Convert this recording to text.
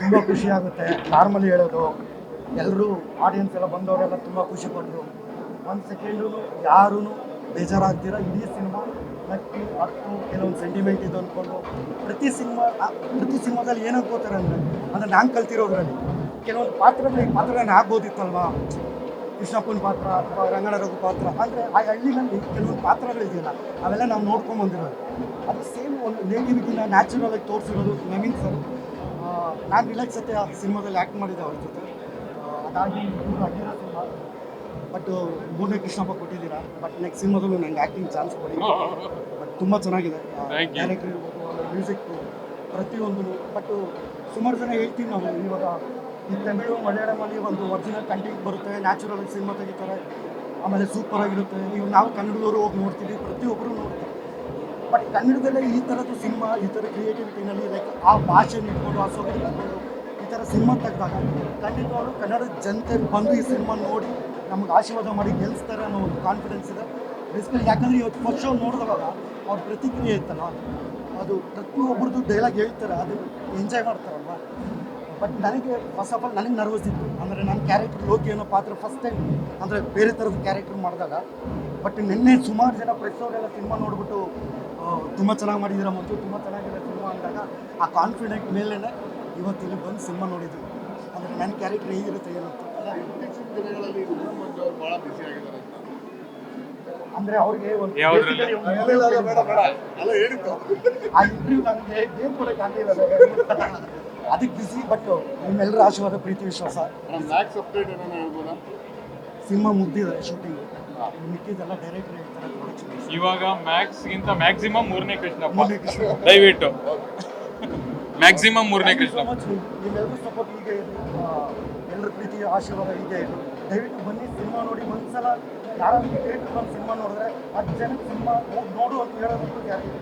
ತುಂಬ ಖುಷಿ ಆಗುತ್ತೆ. ನಾರ್ಮಲಿ ಹೇಳೋದು ಎಲ್ಲರೂ ಆಡಿಯನ್ಸ್ ಎಲ್ಲ ಬಂದವರೆಲ್ಲ ತುಂಬ ಖುಷಿ ಪಟ್ಟರು ಒಂದು ಸೆಕೆಂಡು ಯಾರೂ ಬೇಜಾರಾಗ್ತೀರ? ಇಡೀ ಸಿನಿಮಾ ನಕ್ಕಿ ಹತ್ತು ಕೆಲವೊಂದು ಸೆಂಟಿಮೆಂಟ್ ಇದು ಅಂದ್ಕೊಂಡು ಪ್ರತಿ ಸಿನಿಮಾ ಪ್ರತಿ ಸಿನಿಮಾದಲ್ಲಿ ಏನು ಅನ್ಕೋತಾರೆ ಅಂದರೆ ಅಂದರೆ ನಾನು ಕಲ್ತಿರೋದ್ರಲ್ಲಿ ಕೆಲವೊಂದು ಪಾತ್ರಗಳು ಪಾತ್ರಗಳನ್ನ ಪಾತ್ರ ನಾನು ಆಗ್ಬೋದಿತ್ತಲ್ವಾ ಕೃಷ್ಣಪ್ಪನ ಪಾತ್ರ ಅಥವಾ ರಂಗಣ ರಘು ಪಾತ್ರ, ಅಂದರೆ ಆ ಹಳ್ಳಿನಲ್ಲಿ ಕೆಲವೊಂದು ಪಾತ್ರಗಳಿದೆಯಲ್ಲ, ಅವೆಲ್ಲ ನಾವು ನೋಡ್ಕೊಂಡು ಬಂದಿರೋದು. ಅದು ಸೇಮ್ ಒಂದು ನೇಟಿವಿಟಿನ ನ್ಯಾಚುರಲಾಗಿ ತೋರಿಸಿರೋದು ನವೀನ್ ಸರ್ ನಾನು ರಿಲ್ಯಾಕ್ಸ್ ಸತ್ಯ ಸಿನಿಮಾದಲ್ಲಿ ಆ್ಯಕ್ಟ್ ಮಾಡಿದ್ದೆ ಅವ್ರ ಜೊತೆ. ಅದಾಗಿ ಅಡ್ಡಿರೋ ಸಿನಿಮಾ. ಬಟ್ ಮೂರನೇ ಕೃಷ್ಣಪ್ಪ ಕೊಟ್ಟಿದ್ದೀರಾ. ಬಟ್ ನೆಕ್ಸ್ಟ್ ಸಿನಿಮಾದಲ್ಲೂ ನಂಗೆ ಆ್ಯಕ್ಟಿಂಗ್ ಚಾನ್ಸ್ ಕೊಡಿ. ಬಟ್ ತುಂಬ ಚೆನ್ನಾಗಿದೆ. ಕ್ಯಾರೆಕ್ಟರ್ ಇರ್ಬೋದು ಮ್ಯೂಸಿಕ್ಕು ಪ್ರತಿಯೊಂದು ಬಟ್ ಸುಮಾರು ಜನ ಹೇಳ್ತೀನಿ ನಾವು ಇವಾಗ ಈ ತಮಿಳು ಮಲಯಾಳಮಲ್ಲಿ ಒಂದು ಒರಿಜಿನಲ್ ಕಂಟೆಂಟ್ ಬರುತ್ತೆ ನ್ಯಾಚುರಲ್ ಸಿನಿಮಾ ತೆಗಿತಾರೆ. ಆಮೇಲೆ ಸೂಪರ್ ಆಗಿರುತ್ತೆ. ಇವಾಗ ನಾವು ಕನ್ನಡದವರು ಹೋಗಿ ನೋಡ್ತೀವಿ ಪ್ರತಿಯೊಬ್ಬರು ನೋಡ್ತೀವಿ. ಕನ್ನಡದಲ್ಲೇ ಈ ಥರದ್ದು ಸಿನಿಮಾ, ಈ ಥರ ಕ್ರಿಯೇಟಿವಿಟಿನಲ್ಲಿ ಲೈಕ್ ಆ ಭಾಷೆ ಇಟ್ಕೊಂಡು ಆ ಸೊಗಡು ಇಟ್ಕೊಂಡು ಈ ಥರ ಸಿನಿಮಾ ತೆಗೆದಾಗ ಖಂಡಿತವಾಗ್ಲೂ ಕನ್ನಡದ ಜನತೆ ಬಂದು ಈ ಸಿನಿಮಾ ನೋಡಿ ನಮ್ಗೆ ಆಶೀರ್ವಾದ ಮಾಡಿ ಗೆಲ್ಲಿಸ್ತಾರೆ ಅನ್ನೋ ಒಂದು ಕಾನ್ಫಿಡೆನ್ಸ್ ಇದೆ. ಬೇಸಿಕಲಿ ಯಾಕಂದರೆ ಇವತ್ತು ಫಸ್ಟ್ ಶೋ ನೋಡಿದವಾಗ ಅವ್ರ ಪ್ರತಿಕ್ರಿಯೆ ಇತ್ತಲ್ಲ, ಅದು ಪ್ರತಿಯೊಬ್ಬರದ್ದು ಡೈಲಾಗ್ ಹೇಳ್ತಾರೆ, ಅದು ಎಂಜಾಯ್ ಮಾಡ್ತಾರಲ್ವ? ಬಟ್ ನನಗೆ ಫಸ್ಟ್ ಆಫ್ ಆಲ್ ನನಗೆ ನರ್ವಸ್ ಇತ್ತು. ಅಂದರೆ ನನ್ನ ಕ್ಯಾರೆಕ್ಟರ್ ಲೋಕಿ ಅನ್ನೋ ಪಾತ್ರ ಫಸ್ಟ್ ಟೈಮ್ ಅಂದರೆ ಬೇರೆ ಥರದ ಕ್ಯಾರೆಕ್ಟರ್ ಮಾಡಿದಾಗ ಬಟ್ ನಿನ್ನೆ ಸುಮಾರು ಜನ ಪ್ರೆಸ್ ಅವರೆಲ್ಲ ಸಿನಿಮಾ ನೋಡ್ಬಿಟ್ಟು ತುಂಬ ಚೆನ್ನಾಗಿ ಮಾಡಿದ್ದೀರಾ ಮತ್ತು ತುಂಬ ಚೆನ್ನಾಗಿದೆ ಸಿನಿಮಾ ಅಂದಾಗ ಆ ಕಾನ್ಫಿಡೆಂಟ್ ಮೇಲೇ ಇವತ್ತು ಇಲ್ಲಿ ಬಂದು ಸಿನಿಮಾ ನೋಡಿದ್ವಿ. ಅಂದರೆ ನನ್ನ ಕ್ಯಾರೆಕ್ಟರ್ ಹೇಗಿರುತ್ತೆ ಏನು ಅಂತ ಇತ್ತೀಚಿನ ದಿನಗಳಲ್ಲಿ ವಿಕ್ರಮ್ ಬಹಳ ಬಿಸಿ ಆಗಿದ್ದಾರೆ ಅಂತ ಅಂದರೆ ಅವ್ರಿಗೆ ಒಂದು ಆ ಇಂಟರ್ವ್ಯೂ ನನಗೆ ಗೇಮ್ ಕೊಡೋಕೆ ಆಗಲಿಲ್ಲ ಅದಕ್ಕೆ ಬಿಸಿ ಬಟ್ ನಿಮ್ಮೆಲ್ಲರ ಆಶೀರ್ವಾದ ಪ್ರೀತಿ ವಿಶ್ವಾಸ. ಸಿನಿಮಾ ಮುಗ್ದಿದೆ ಶೂಟಿಂಗ್ ಇವಾಗ ಮ್ಯಾಕ್ಸ್ ಗಿಂತ ಮ್ಯಾಕ್ಸಿಮಮ್ ಮೂರನೇ ಕೃಷ್ಣಪ್ಪ. ದಯವಿಟ್ಟು. ಮ್ಯಾಕ್ಸಿಮಮ್ ಮೂರನೇ ಕೃಷ್ಣಪ್ಪ. ಎಲ್ಲರ ಪ್ರೀತಿ ಆಶೀರ್ವಾದ ಹೀಗೆ. ದಯವಿಟ್ಟು ಬನ್ನಿ ಸಿನಿಮಾ ನೋಡಿ. ಒಂದ್ಸಲ ಯಾರಾದ್ರೂ ಥಿಯೇಟರ್ ಬಂದು ಸಿನಿಮಾ ನೋಡಿದ್ರೆ ಹತ್ತು ಜನಕ್ಕೆ ಸಿನಿಮಾ ನೋಡು ಅಂತ ಹೇಳೋದಕ್ಕೂ ಯಾರಿಲ್ಲ